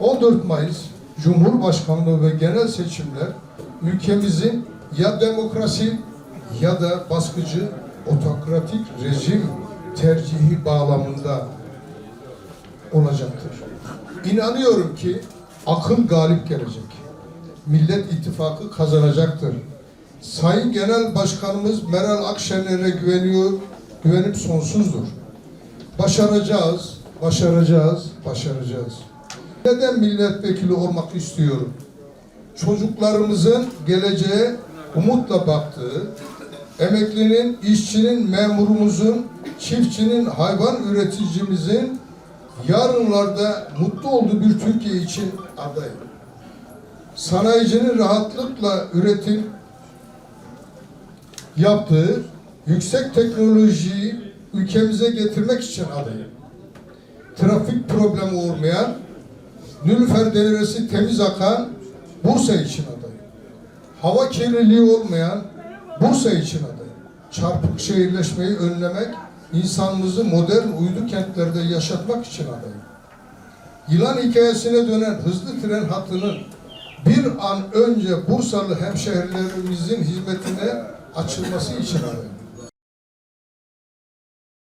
...14 Mayıs Cumhurbaşkanlığı ve genel seçimler ülkemizin ya demokrasi ya da baskıcı otokratik rejim tercihi bağlamında olacaktır. İnanıyorum ki akıl galip gelecek. Millet İttifakı kazanacaktır. Sayın Genel Başkanımız Meral Akşener'e güveniyor, güvenim sonsuzdur. Başaracağız, başaracağız, başaracağız. Neden milletvekili olmak istiyorum? Çocuklarımızın geleceğe umutla baktığı, emeklinin, işçinin, memurumuzun, çiftçinin, hayvan üreticimizin yarınlarda mutlu olduğu bir Türkiye için adayım. Sanayicinin rahatlıkla üretim yaptığı yüksek teknolojiyi ülkemize getirmek için adayım. Trafik problemi olmayan, Nülfer Deresi temiz akan Bursa için adayım. Hava kirliliği olmayan Bursa için adayım. Çarpık şehirleşmeyi önlemek, insanımızı modern uydu kentlerde yaşatmak için adayım. Yılan hikayesine dönen hızlı tren hattının bir an önce Bursalı hemşehrilerimizin hizmetine açılması için adayım.